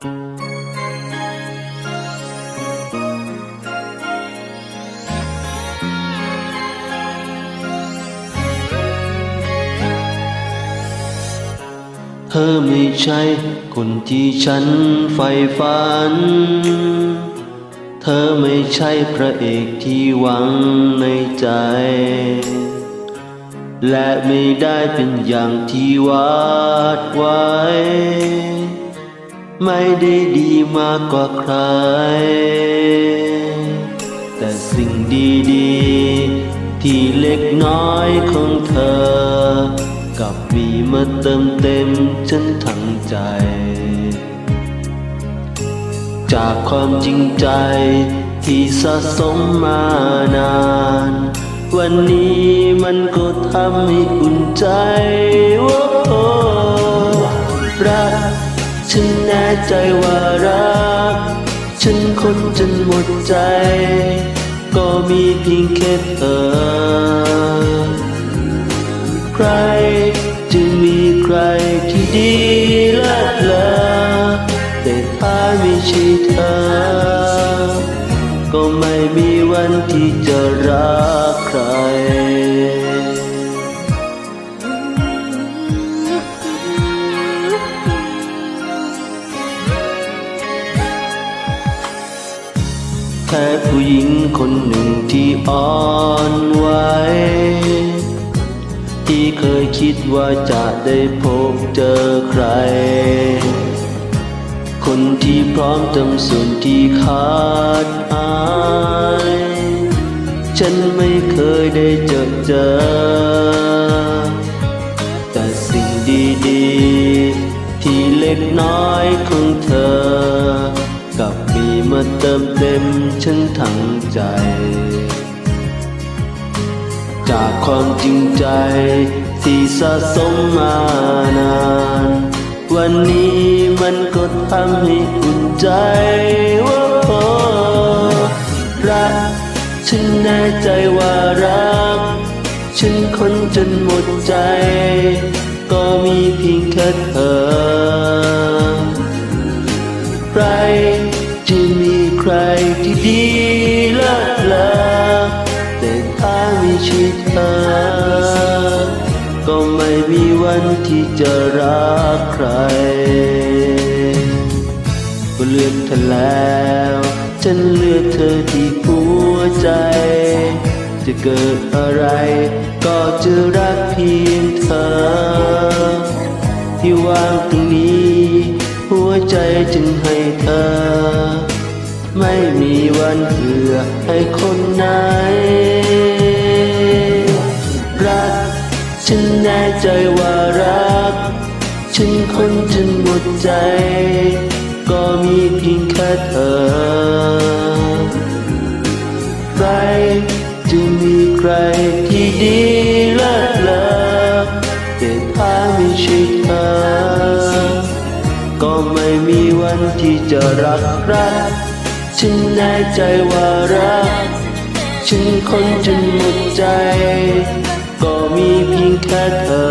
เธอไม่ใช่คนที่ฉันใฝ่ฝัน เธอไม่ใช่พระเอกที่หวังในใจ และไม่ได้เป็นอย่างที่วาดไว้ ไม่ได้ดีมากกว่าใคร แต่สิ่งดีๆ ที่เล็กน้อยของเธอ กับมีมาเติมเต็มฉันทั้งใจ จากความจริงใจที่สะสมมานาน วันนี้มันก็ทำให้อุ่นใจโอ้รัก ฉันแน่ใจว่ารัก ฉันคนจนหมดใจ ก็มีเพียงแค่เธอ ใครจะมีใครที่ดีเลิศเลอแต่ถ้าไม่ใช่เธอ แค่ผู้หญิงคนหนึ่งที่อ่อนไหวที่เคยคิดว่าจะได้พบเจอใคร คนที่พร้อมเติมส่วนที่ขาดหายฉันไม่เคยได้เจอเจอ แต่สิ่งดีๆ ที่เล็กน้อยของเธอ มาเติมเต็มฉันทั้งใจ จากความจริงใจที่สะสมมานาน วันนี้มันก็ทำให้อุ่นใจว่าพอรัก ฉันแน่ใจว่ารัก ฉันคนจนหมดใจ ก็มีเพียงแค่เธอ ดีเลิศเลอแต่ถ้าไม่ใช่เธอ ก็ไม่มีวันที่จะรักใครก็เลือกเธอแล้ว ฉันเลือกเธอที่หัวใจ จะเกิดอะไร ก็จะรักเพียงเธอ ที่วางตรงนี้ หัวใจจึงให้เธอ ไม่มีวันเผื่อให้คนไหน รัก ฉันแน่ใจว่ารัก ฉันคนจนหมดใจ ก็มีเพียงแค่เธอ ใครจะมีใครที่ดีเลิศเลอแต่ถ้าไม่ใช่เธอ ก็ไม่มีวันที่จะรักรัก ฉันแน่ใจว่ารัก ฉันคนจนหมดใจ ก็มีเพียงแค่เธอ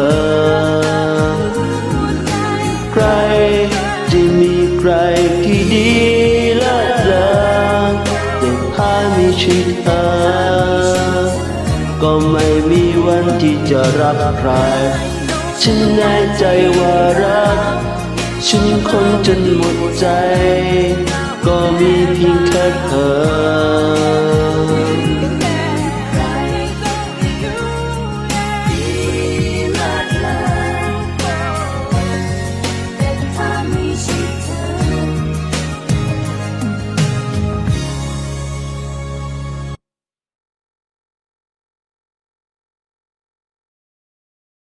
ใครจะมีใครที่ดีเลิศเลอแต่ถ้าไม่ใช่เธอ ก็ไม่มีวันที่จะรักใคร ฉันแน่ใจว่ารัก ฉันคนจนหมดใจ ก็มีเพียง แค่เธอ